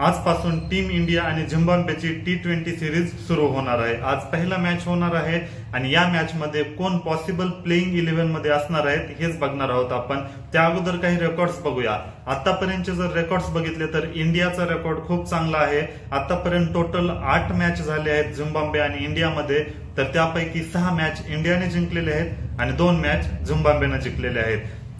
आजपासून team India आणि झिम्बाब्वेची T twenty series सुरू होणार आहे. आज पहिला मॅच होणार आहे आणि या मॅचमध्ये कोण पॉसिबल प्लेइंग इलेव्हनमध्ये असणार आहेत हेच बघणार आहोत आपण. त्या अगोदर काही रेकॉर्ड्स बघूया. आतापर्यंतचे जर रेकॉर्ड्स बघितले तर इंडियाचा रेकॉर्ड खूप चांगला आहे. आतापर्यंत टोटल आठ मॅच झाले आहेत झिम्बाब्वे आणि इंडियामध्ये. तर त्यापैकी सहा मॅच इंडियाने जिंकलेले आहेत आणि दोन मॅच झिम्बाब्वेनं जिंकलेले आहेत.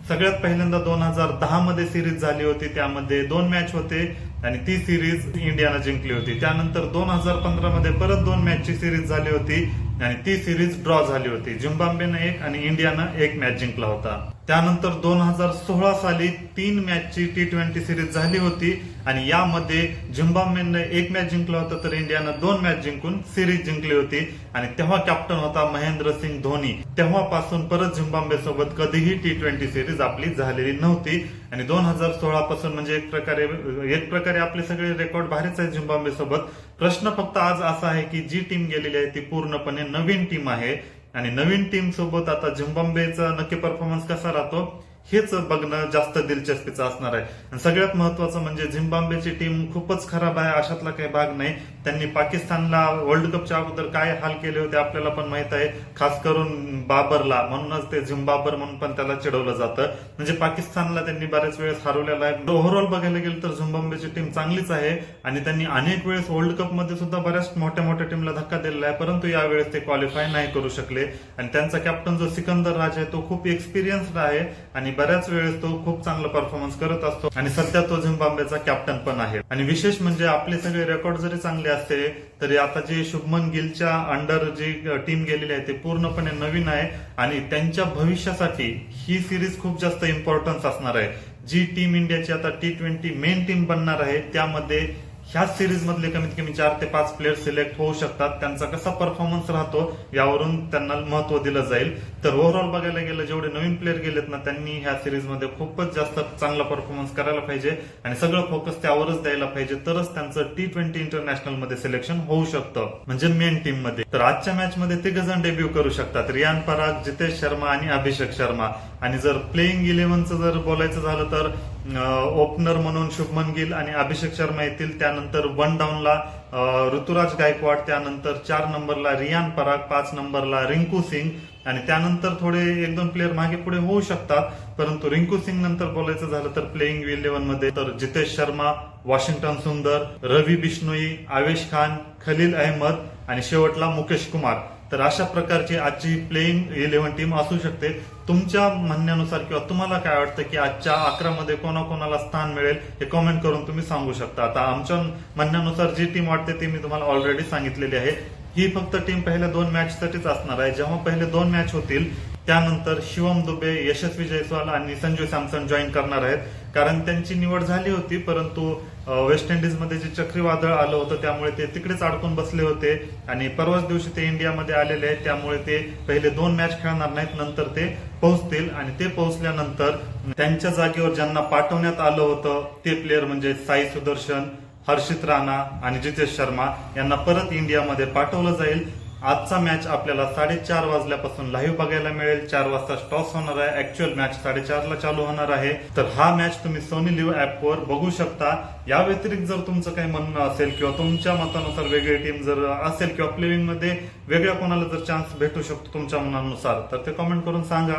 सगळ्यात पहिल्यांदा दोन हजार दहा मध्ये सिरीज झाली होती. त्यामध्ये दोन मॅच होते आणि ती सिरीज इंडियानं जिंकली होती. त्यानंतर दोन हजार पंधरा मध्ये परत दोन मॅचची सिरीज झाली होती आणि ती सिरीज ड्रॉ झाली होती. झिम्बाब्वेनं एक आणि इंडियानं एक मॅच जिंकला होता. त्यानंतर दोन हजार सोळा साली तीन मॅचची टी ट्वेंटी सिरीज झाली होती आणि यामध्ये झिम्बाब्वेनं एक मॅच जिंकला होता तर इंडियानं दोन मॅच जिंकून सिरीज जिंकली होती. आणि तेव्हा कॅप्टन होता महेंद्र सिंग धोनी. तेव्हापासून परत झिम्बाब्वे सोबत कधीही टी ट्वेंटी सिरीज आपली झालेली नव्हती. आणि दोन हजार सोळा पासून म्हणजे एक प्रकारे एक प्रकारे आपले सगळे रेकॉर्ड भारीच आहे झिम्बाब्वे सोबत. प्रश्न फक्त आज असा आहे की जी टीम गेलेली आहे ती पूर्णपणे नवीन टीम आहे. आणि नवीन टीम सोबत आता झिम्बाब्वेचा नक्की परफॉर्मन्स कसा राहतो? हेच बघणं जास्त दिलचस्पीचं असणार आहे. आणि सगळ्यात महत्वाचं म्हणजे झिम्बाब्वेची टीम खूपच खराब आहे अशातला काही भाग नाही. त्यांनी पाकिस्तानला वर्ल्ड कपच्या अगोदर काय हाल केले होते आपल्याला पण माहीत आहे. खास करून बाबरला म्हणूनच ते झिम्बाबर म्हणून पण त्याला चिडवलं जातं. म्हणजे पाकिस्तानला त्यांनी बऱ्याच वेळेस हरवलेला आहे. ओव्हरऑल बघायला गेलं तर झिम्बाब्वेची टीम चांगलीच आहे. आणि त्यांनी अनेक वेळेस वर्ल्ड कपमध्ये सुद्धा बऱ्याच मोठ्या मोठ्या टीमला धक्का दिलेला आहे. परंतु यावेळेस ते क्वालिफाय नाही करू शकले. आणि त्यांचा कॅप्टन जो सिकंदर राज आहे तो खूप एक्सपिरियन्स्ड आहे. आणि बऱ्याच वेळेस तो खूप चांगला परफॉर्मन्स करत असतो. आणि सध्या तो झिम्बाब्वेचा कॅप्टन पण आहे. आणि विशेष म्हणजे आपले सगळे रेकॉर्ड जरी चांगले असते तरी आता जे शुभमन गिलच्या अंडर जी टीम गेलेली आहे ते पूर्णपणे नवीन आहे. आणि त्यांच्या भविष्यासाठी ही सिरीज खूप जास्त इम्पॉर्टन्स असणार आहे. जी टीम इंडियाची आता टी ट्वेंटी मेन टीम बनणार आहे त्यामध्ये ह्या सिरीज मधले कमीत कमी चार ते पाच प्लेयर सिलेक्ट होऊ शकतात. त्यांचा कसा परफॉर्मन्स राहतो यावरून त्यांना महत्त्व दिलं जाईल. तर ओव्हरऑल बघायला गेलं जेवढे नवीन प्लेयर गेलेत ना त्यांनी ह्या सिरीजमध्ये खूपच जास्त चांगला परफॉर्मन्स करायला पाहिजे आणि सगळं फोकस त्यावरच द्यायला पाहिजे. तरच त्यांचं टी ट्वेंटी इंटरनॅशनलमध्ये सिलेक्शन होऊ शकतं. म्हणजे मेन टीममध्ये. तर आजच्या मॅच मध्ये ते जण डेब्यू करू शकतात. रियान पराग जितेश शर्मा आणि अभिषेक शर्मा. आणि जर प्लेइंग इलेव्हनचं जर बोलायचं झालं तर ओपनर म्हणून शुभमन गिल आणि अभिषेक शर्मा येतील. त्यानंतर वन डाऊनला ऋतुराज गायकवाड त्यानंतर चार नंबरला रियान पराग पाच नंबरला रिंकू सिंग आणि त्यानंतर थोडे एक दोन प्लेअर मागे पुढे होऊ शकतात परंतु रिंकू सिंग नंतर बोलायचं झालं तर प्लेइंग इलेव्हनमध्ये. तर जितेश शर्मा वॉशिंग्टन सुंदर रवी बिश्नोई आवेश खान खलील अहमद आणि शेवटला मुकेश कुमार. तर अशा प्रकारची आजची प्लेइंग इलेव्हन टीम असू शकते. तुमच्या म्हणण्यानुसार किंवा तुम्हाला काय वाटतं की आजच्या अकरा मध्ये कोणाकोणाला स्थान मिळेल हे कमेंट करून तुम्ही सांगू शकता. आता आमच्या म्हणण्यानुसार जी टीम वाटते ती मी तुम्हाला ऑलरेडी सांगितलेली आहे. ही फक्त टीम पहिल्या दोन मॅच साठीच असणार आहे. जेव्हा पहिले दोन मॅच होतील त्यानंतर शिवम दुबे यशस्वी जयस्वाल आणि संजू सॅमसन जॉईन करणार आहेत. कारण त्यांची निवड झाली होती परंतु वेस्ट इंडिजमध्ये जे चक्रीवादळ आलं होतं त्यामुळे ते तिकडेच अडकून बसले होते. आणि परवाच दिवशी ते इंडियामध्ये आलेले आहेत त्यामुळे ते पहिले दोन मॅच खेळणार नाहीत नंतर ते पोहोचतील. आणि ते पोहोचल्यानंतर त्यांच्या जागेवर ज्यांना पाठवण्यात आलं होतं ते प्लेअर म्हणजे साई सुदर्शन हर्षित राणा आणि जितेश शर्मा यांना परत इंडियामध्ये पाठवलं जाईल. आजचा मॅच आपल्याला साडेचार वाजल्यापासून लाईव्ह बघायला मिळेल. चार वाजता टॉस होणार आहे. ऍक्च्युअल मॅच साडेचारला चालू होणार आहे. तर हा मॅच तुम्ही सोनी लिव्ह ऍपवर बघू शकता. या व्यतिरिक्त जर तुमचं काही म्हणणं असेल किंवा तुमच्या मतानुसार वेगळी टीम जर असेल किंवा प्लेइंगमध्ये वेगळ्या कोणाला जर चान्स भेटू शकतो तुमच्या मनानुसार तर ते कमेंट करून सांगा.